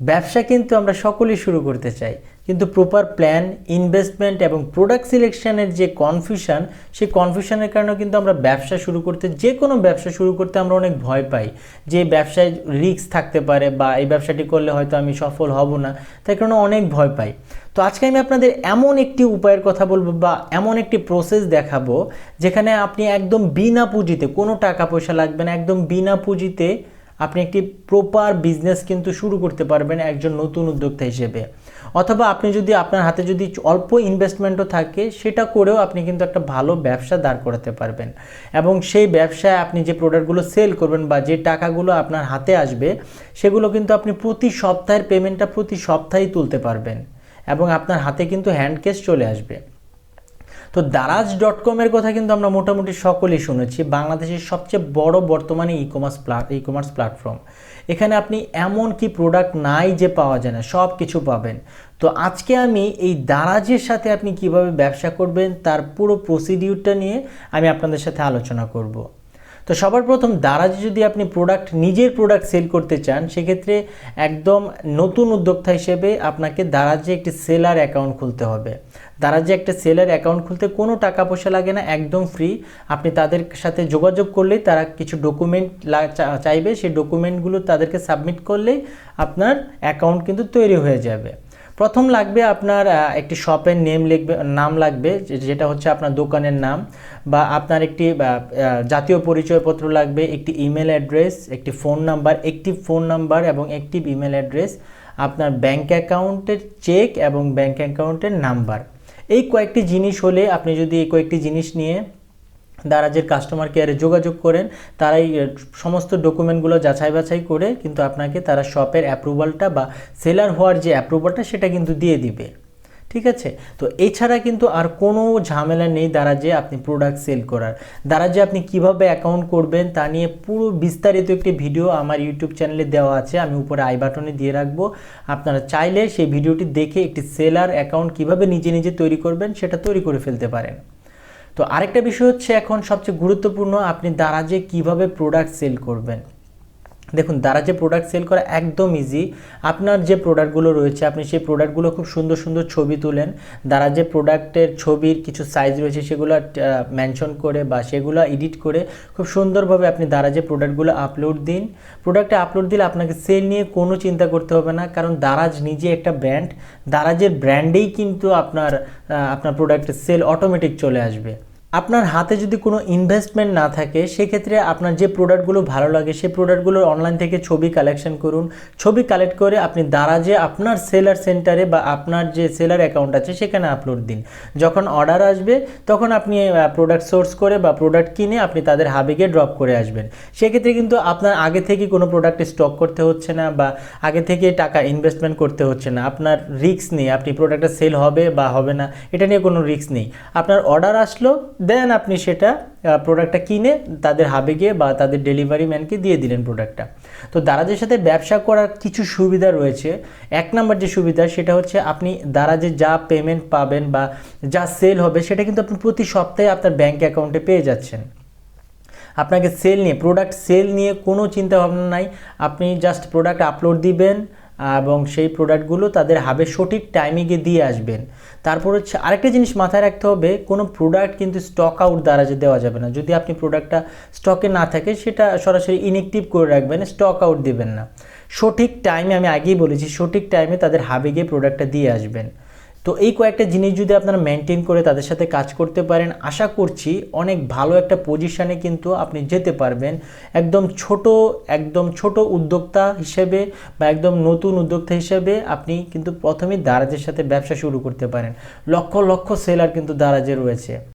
ব্যবসা কিন্তু আমরা সকলেই শুরু করতে চাই। কিন্তু প্রপার প্ল্যান ইনভেস্টমেন্ট এবং প্রোডাক্ট সিলেকশনের যে কনফিউশন সেই কনফিউশনের কারণে কিন্তু আমরা ব্যবসা শুরু করতে, যে কোনো ব্যবসা শুরু করতে আমরা অনেক ভয় পাই যে ব্যবসায় রিস্ক থাকতে পারে বা এই ব্যবসাটি করলে হয়তো আমি সফল হব না তাই কারণে অনেক ভয় পাই। তো আজকে আমি আপনাদের এমন একটি উপায়ের কথা বলব বা এমন একটি প্রসেস দেখাবো, যেখানে আপনি একদম বিনা পুঁজিতে, কোনো টাকা পয়সা লাগবে না, একদম বিনা পুঁজিতে আপনি একটি প্রপার বিজনেস কিন্তু শুরু করতে পারবেন একজন নতুন উদ্যোক্তা হিসেবে। অথবা আপনি যদি আপনার হাতে যদি অল্প ইনভেস্টমেন্টও থাকে, সেটা করেও আপনি কিন্তু একটা ভালো ব্যবসা দাঁড় করাতে পারবেন। এবং সেই ব্যবসায় আপনি যে প্রোডাক্টগুলো সেল করবেন বা যে টাকাগুলো আপনার হাতে আসবে, সেগুলো কিন্তু আপনি প্রতি সপ্তাহের পেমেন্টটা প্রতি সপ্তাহেই তুলতে পারবেন। এবং আপনার হাতে কিন্তু হ্যান্ড ক্যাশ চলে আসবে। তো দারাজ ডট কমের কথা কিন্তু আমরা মোটামুটি সকলেই শুনেছি, বাংলাদেশের সবচেয়ে বড় বর্তমানে e commerce e commerce platform এখানে আপনি এমন কি প্রোডাক্ট নাই যে পাওয়া যায় না সব কিছু পাবেন। তো আজকে আমি এই দারাজের সাথে আপনি কীভাবে ব্যবসা করবেন, তার পুরো প্রসিডিউরটা নিয়ে আমি আপনাদের সাথে আলোচনা করব। তো সবার প্রথম, দারাজে যদি আপনি প্রোডাক্ট নিজের প্রোডাক্ট সেল করতে চান, সেক্ষেত্রে একদম নতুন উদ্যোক্তা হিসেবে আপনাকে দারাজে একটি সেলার অ্যাকাউন্ট খুলতে হবে। দারাজে একটা সেলার অ্যাকাউন্ট খুলতে কোনো টাকা পয়সা লাগে না, একদম ফ্রি আপনি তাদের সাথে যোগাযোগ করলেই তারা কিছু ডকুমেন্ট চাইবে, সেই ডকুমেন্টগুলো তাদেরকে সাবমিট করলেই আপনার অ্যাকাউন্ট কিন্তু তৈরি হয়ে যাবে। প্রথম লাগবে আপনার একটি শপের নেম লিখবে, নাম লাগবে যেটা হচ্ছে আপনার দোকানের নাম, বা আপনার একটি জাতীয় পরিচয়পত্র লাগবে, একটি ইমেল অ্যাড্রেস একটি ফোন নাম্বার একটি ফোন নাম্বার এবং একটি ইমেল অ্যাড্রেস আপনার ব্যাংক অ্যাকাউন্টের চেক এবং ব্যাংক অ্যাকাউন্টের নাম্বার এই কয়েকটি জিনিস হলে আপনি যদি এই কয়েকটি জিনিস নিয়ে দারাজের কাস্টমার কেয়ারে যোগাযোগ করেন, তারাই সমস্ত ডকুমেন্টগুলো যাচাই বাছাই করে কিন্তু আপনাকে তারা শপের অ্যাপ্রুভালটা বা সেলার হওয়ার যে অ্যাপ্রুভালটা সেটা কিন্তু দিয়ে দিবে। ঠিক আছে? তো এছাড়া কিন্তু আর কোনো ঝামেলা নেই দ্বারা যে আপনি প্রোডাক্ট সেল করার। দ্বারা যে আপনি কীভাবে অ্যাকাউন্ট করবেন তা নিয়ে পুরো বিস্তারিত একটি ভিডিও আমার ইউটিউব চ্যানেলে দেওয়া আছে। আমি উপরে আই বাটনে দিয়ে রাখব। আপনারা চাইলে সেই ভিডিওটি দেখে একটি সেলার অ্যাকাউন্ট কীভাবে নিজে নিজে তৈরি করবেন সেটা তৈরি করে ফেলতে পারেন। তো আরেকটা বিষয় হচ্ছে এখন সবচেয়ে গুরুত্বপূর্ণ আপনি দ্বারা যে কীভাবে প্রোডাক্ট সেল করবেন। দেখুন দারাজে প্রোডাক্ট সেল করা একদম ইজি আপনার যে প্রোডাক্টগুলো রয়েছে, আপনি সেই প্রোডাক্টগুলো খুব সুন্দর সুন্দর ছবি তুলেন দারাজে প্রোডাক্টের ছবির কিছু সাইজ রয়েছে, সেগুলো মেনশন করে বা সেগুলো এডিট করে খুব সুন্দরভাবে আপনি দারাজে প্রোডাক্টগুলো আপলোড দিন। প্রোডাক্টে আপলোড দিলে আপনাকে সেল নিয়ে কোনো চিন্তা করতে হবে না, কারণ দারাজ নিজে একটা ব্র্যান্ড দারাজের ব্র্যান্ডেই কিন্তু আপনার আপনার প্রোডাক্টের সেল অটোমেটিক চলে আসবে। আপনার হাতে যদি কোনো ইনভেস্টমেন্ট না থাকে, সেক্ষেত্রে আপনার যে প্রোডাক্টগুলো ভালো লাগে, সেই প্রোডাক্টগুলোর অনলাইন থেকে ছবি কালেকশন করুন। ছবি কালেক্ট করে আপনি দারাজে আপনার সেলার সেন্টারে বা আপনার যে সেলার অ্যাকাউন্ট আছে, সেখানে আপলোড দিন। যখন অর্ডার আসবে, তখন আপনি প্রোডাক্ট সোর্স করে বা প্রোডাক্ট কিনে আপনি তাদের হাবে গিয়ে ড্রপ করে আসবেন। সেক্ষেত্রে কিন্তু আপনার আগে থেকে কোনো প্রোডাক্ট স্টক করতে হচ্ছে না বা আগে থেকে টাকা ইনভেস্টমেন্ট করতে হচ্ছে না। আপনার রিস্ক নেই, আপনি প্রোডাক্টটা সেল হবে বা হবে না, এটা নিয়ে কোনো রিস্ক নেই। আপনার অর্ডার আসলো দেন আপনি সেটা প্রোডাক্টটা কিনে তাদের হাবে গিয়ে বা তাদের ডেলিভারি ম্যানকে দিয়ে দিলেন প্রোডাক্টটা তো দারাজের সাথে ব্যবসা করার কিছু সুবিধা রয়েছে। এক নম্বর যে সুবিধা, সেটা হচ্ছে আপনি দারাজে যা পেমেন্ট পাবেন বা যা সেল হবে, সেটা কিন্তু আপনি প্রতি সপ্তাহে আপনার ব্যাঙ্ক অ্যাকাউন্টে পেয়ে যাচ্ছেন। আপনাকে সেল নিয়ে প্রোডাক্ট সেল নিয়ে কোনো চিন্তা ভাবনা নাই। আপনি জাস্ট প্রোডাক্ট আপলোড দিবেন এবং সেই প্রোডাক্টগুলো তাদের হাবে সঠিক টাইমে গিয়ে দিয়ে আসবেন। তারপর হচ্ছে আরেকটা জিনিস মাথায় রাখতে হবে, কোনো প্রোডাক্ট কিন্তু স্টক আউট দ্বারা যে দেওয়া যাবে না। যদি আপনি প্রোডাক্টটা স্টকে না থাকে, সেটা সরাসরি ইনএক্টিভ করে রাখবেন স্টক আউট দেবেন না। সঠিক টাইমে আমি আগেই বলেছি, সঠিক টাইমে তাদের হাবে গিয়ে প্রোডাক্টটা দিয়ে আসবেন। তো এই কয়েকটা জিনিস যদি আপনারা মেনটেন করে তাদের সাথে কাজ করতে পারেন, আশা করছি অনেক ভালো একটা পজিশানে কিন্তু আপনি যেতে পারবেন। একদম ছোট একদম ছোট উদ্যোক্তা হিসেবে বা একদম নতুন উদ্যোক্তা হিসেবে আপনি কিন্তু প্রথমেই দারাজের সাথে ব্যবসা শুরু করতে পারেন। লক্ষ লক্ষ সেলার কিন্তু দারাজে রয়েছে।